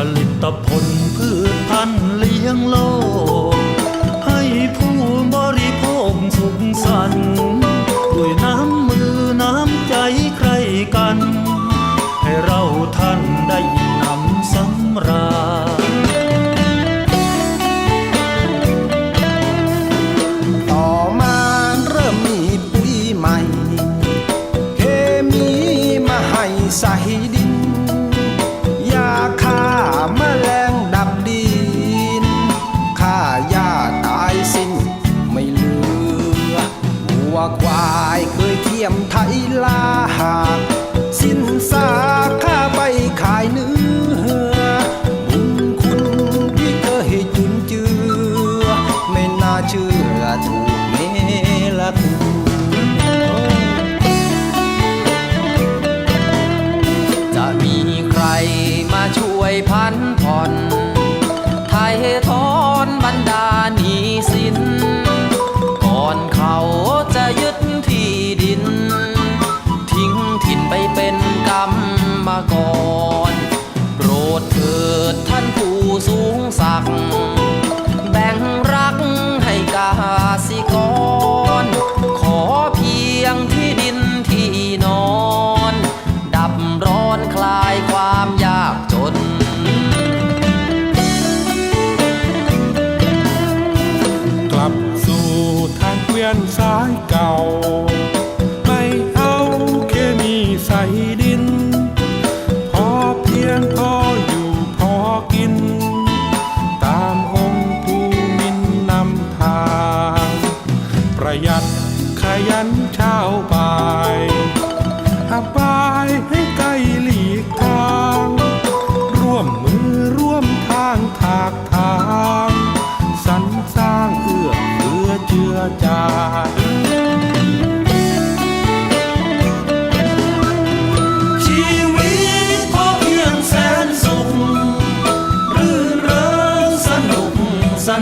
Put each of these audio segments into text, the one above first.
ผลิตผลพืชพันธุ์เลี้ยงโลก ให้ผู้บริโภคสุขสันต์ด้วยน้ำมือน้ำใจใครกัน ให้เราท่านได้นำสำราญต่อมาเริ่มมีปุ๋ยใหม่ เคมีมาให้ใส่ วควายเคยเทียมไทยลาหา สินสาค้าใบขายเนื้อ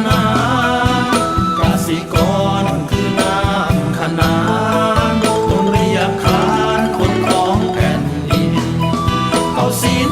นาเกษตกรคือนามขนาคนเรียกขานคนครองแผ่นดินเอาศีล